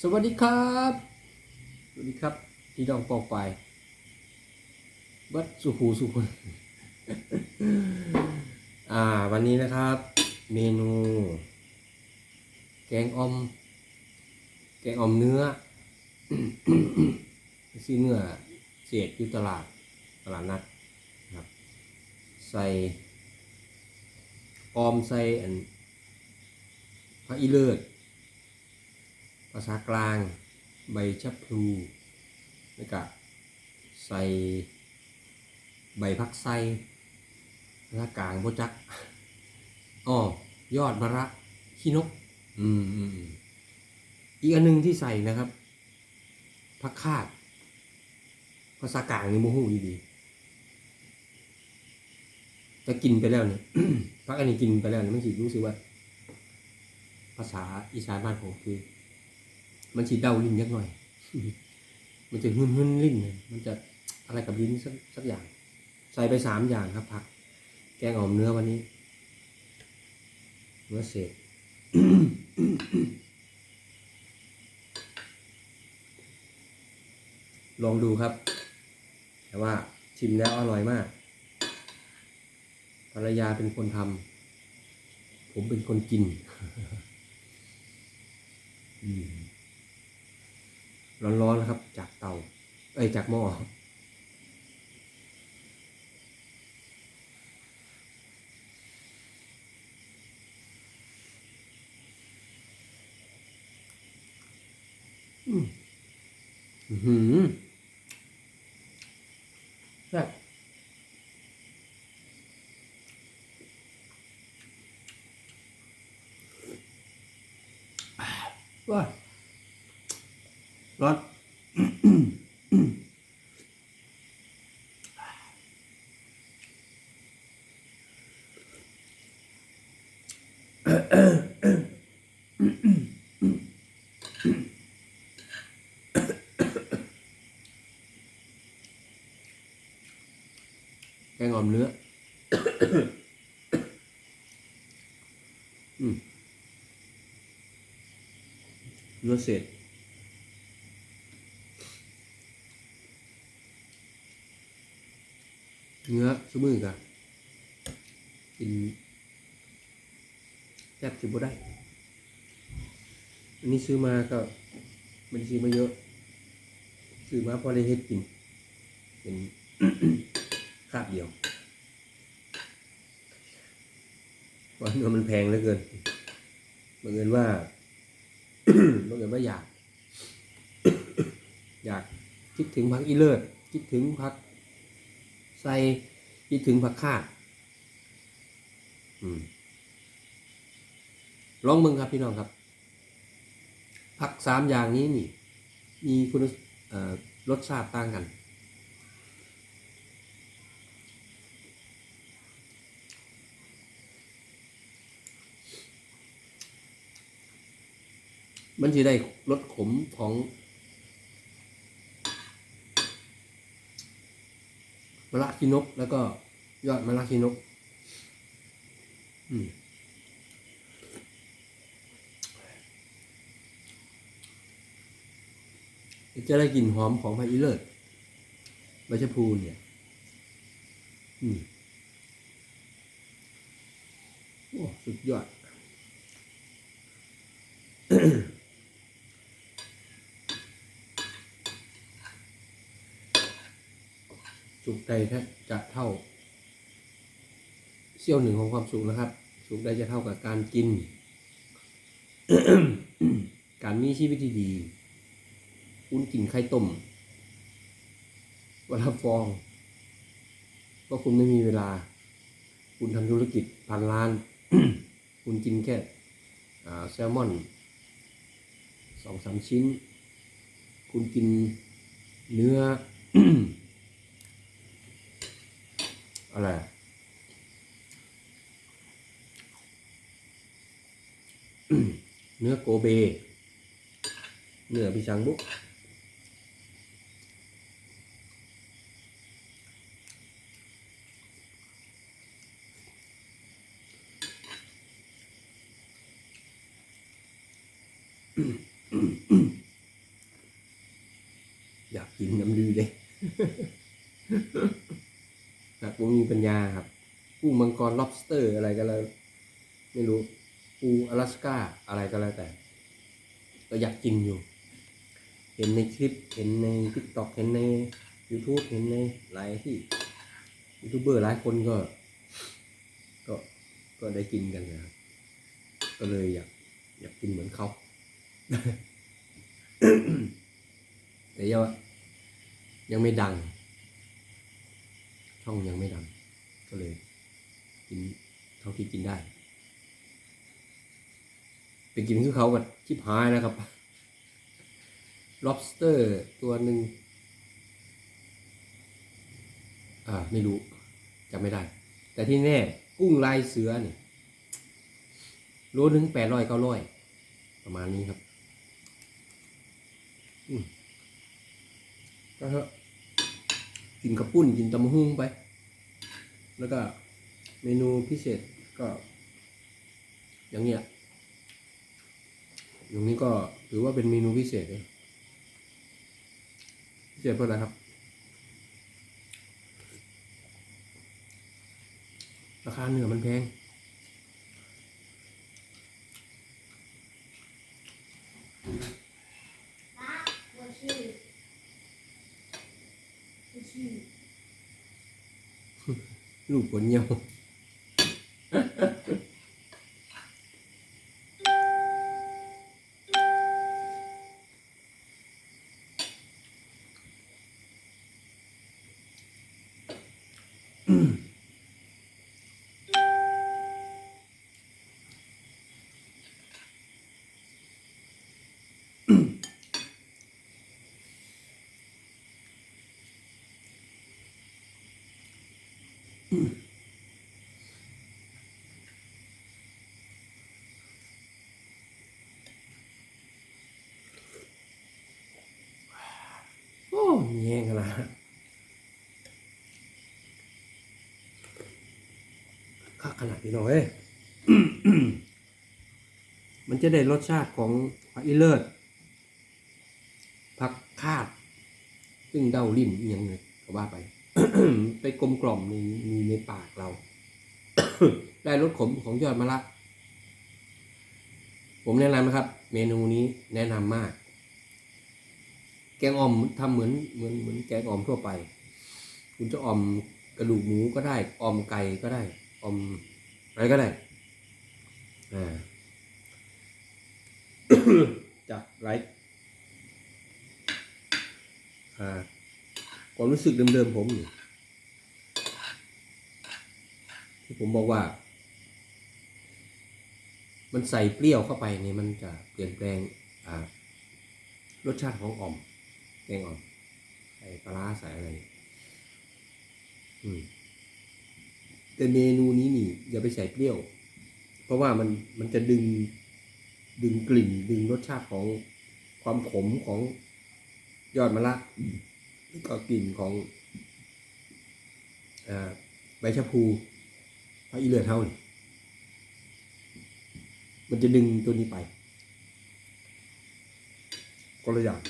สวัสดีครับ สวัสดีครับ พี่น้องปอกไปบัดสุขูสุคนอ่า วันนี้นะครับ เมนู แกงออมแกงออมเนื้อซื้อเนื้อเศษอยู่ตลาดตลาดนัดครับ ใส่ออมใส่อันพระอีเลิศ ภาษากลางใบชะพลูแล้วก็ใส่ใบพักไส้ภาษากลางโบจักอ้อยอดมะระขี้นก อืมอืมอีกอันหนึงที่ใส่นะครับพักคาดภาษากลางนี่โมหูดีๆแต่กินไปแล้วเนี่ยพักอันนี้กินไปแล้วเนี่ยมันสิรู้สึกว่า ภาษาอีสานบ้านผมคือ มันฉีดเดาลิ้นยักหน่อย มันจะหึ่นหึ่นลิ้นเนี่ยมันจะอะไรกับลิ้นสักสักอย่าง ใส่ไปสามอย่างครับผัก แกงอ่อมเนื้อวันนี้เนื้อเศษลองดูครับ แต่ว่าชิมแล้วอร่อยมาก ภรรยาเป็นคนทำ ผมเป็นคนกิน อืม ร้อนๆนะครับ จากเตาเอ้ยจากหม้ออืมอื้อหือแซ่บว้าร้อน แกงอ่อมเนื้ออืมเนื้อเสร็จ เนื้อสมือกันกินแทบจะบ่ได้ อันนี้ซื้อมาก็ไม่ได้ซื้อมาเยอะ ซื้อมาพอได้เฮ็ดกิน เป็นคาบเดียวเพราะเนื้อมันแพงเหลือเกินบังเอิญว่าบังเอิญว่าอยาก อยากคิดถึงพักอีเลิศคิดถึงพัก ใส่คิดถึงผักคาดลองมึงครับพี่น้องครับ ผักสามอย่างนี้นี่ มีคุณรสชาติต่างกัน มันจะได้รสขมของ มะระขี้นก แล้วก็ยอดมะระขี้นก อืมจะได้กลิ่นหอมของพาอีเลิศใบชะพูเนี่ย อืม โอ้ สุดยอด สุกใดจะเท่าเสี้ยวหนึ่งของความสุขนะครับ สุขใดจะเท่ากับการกิน การมีชีวิตที่ดีคุณกินไข่ต้มวันละฟองก็คุณไม่มีเวลา คุณทำธุรกิจพันล้าน คุณกินแค่แซลมอนสองสามชิ้น คุณกินเนื้อ อะไรอเนื้อโกเบ เนื้อพิชังบุก อ กินน้ำดีเลย ครับ ผมมีปัญญาครับกุ้งมังกร lobster อะไรก็แล้ว ไม่รู้ปูอลาสก้าอะไรก็แล้วแต่ก็อยากกินอยู่ เห็นในคลิป เห็นใน t ิ k t o k เห็นใน YouTube เห็นในหลายที่ยูทูบเบอร์หลายคนก็ ก็ก็ได้กินกันนะครับก็เลยอยากอยากกินเหมือนเขาแต่ยังยังไม่ดัง ช่องยังไม่ดัง ก็เลยกินเท่าที่กินได้ไปกินคือเขากับชิบหายนะครับ lobster ตัวหนึ่งอ่าไม่รู้จำไม่ได้ แต่ที่แน่ กุ้งลายเสือเนี่ยโลนึงแปดร้อยเก้าร้อยประมาณนี้ครับ อืมก็เถอะ กินกระปุ้นกินตำมะฮุ่งไป แล้วก็เมนูพิเศษก็ อย่างเงี้ยอย่างนี้ก็ถือว่าเป็นเมนูพิเศษเลยพิเศษเพราะอะไรครับ ราคาเนื้อมันแพง ลูกผลเหี่ยว โอ้มีแห้งขนาดนั้นคักขนาดพี่น้องเอ้ยมันจะได้รสชาติของผักอีเลิศผักคาด ซึ่งเดาลิ่นอหยังเลยก็ว่าไป ไปกลมกล่อมในมีในปากเรา ได้รสขมของยอดมะระผมแนะนำนะครับ เมนูนี้แนะนำมาก แกงอ่อมทำเหมือนเหมือนเหมือนแกงอ่อมทั่วไป คุณจะอ่อมกระดูกหมูก็ได้อ่อมไก่ก็ได้อ่อมอะไรก็ได้อ่าจากไลฟ์อ่าความรู้สึกเดิมๆผมอยู่ ที่ผมบอกว่า มันใส่เปรี้ยวเข้าไปเนี่ยมันจะเปลี่ยนแปลงอ่ารสชาติของอ่อมแกงอ่อมใส่ปลาร้าใส่อะไรอืมแต่เมนูนี้นี่ อย่าไปใส่เปรี้ยว เพราะว่ามันมันจะดึงดึงกลิ่น ดึงรสชาติของความขมของยอดมะระแล้วก็กลิ่นของอ่าใบชะพู พระอีเลือดเท่านี่มันจะดึงตัวนี้ไปก็ละอย่าง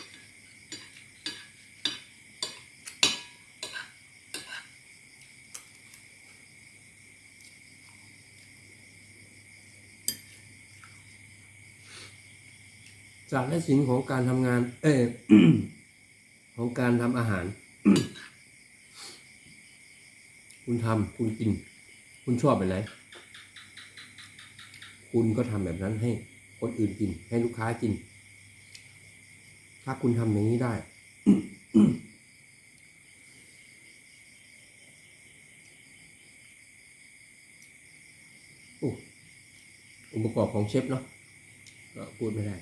จากและสิ่งของการทำงาน เออของการทำอาหาร คุณทำคุณกิน คุณชอบแบบไหน คุณก็ทำแบบนั้นให้คนอื่นกิน ให้ลูกค้ากิน ถ้าคุณทำอย่างนี้ได้โอ้องค์ประกอบของเชฟเนาะก็พูดไม่ได้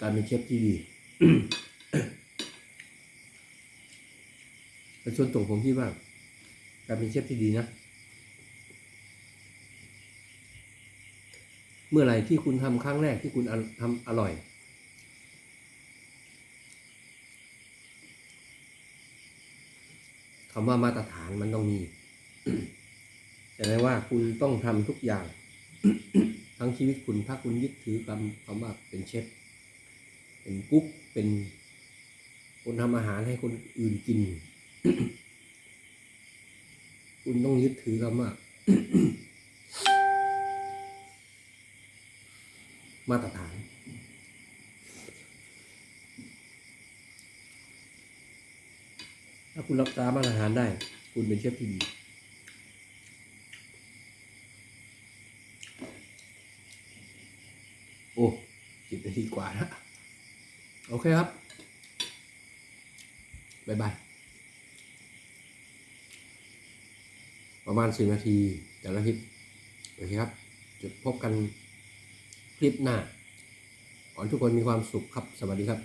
การเป็นเชฟที่ดี แต่ส่วนตัวผมคิดว่า การเป็นเชฟที่ดีนะ เมื่อไหร่ที่คุณทำครั้งแรกที่คุณทำอร่อย คำว่ามาตรฐานมันต้องมีแต่ไม่ว่าคุณต้องทำทุกอย่างททั้งชีวิตคุณถ้าคุณยึดถือคำคำว่าเป็นเชฟเป็นกุ๊กเป็นคนทำอาหารให้คนอื่นกิน คุณต้องยึดถือคำว่าก มาตรฐาน ถ้าคุณรักษามาตรฐานได้ คุณเป็นเชฟที่ดีโอ้สิบนาทีกว่าแล้ว โอเคครับ บ๊ายบาย ประมาณสิบนาที แต่ละคลิปโอเคครับจะพบกันคลิปหน้าขอทุกคนมีความสุขครับ สวัสดีครับ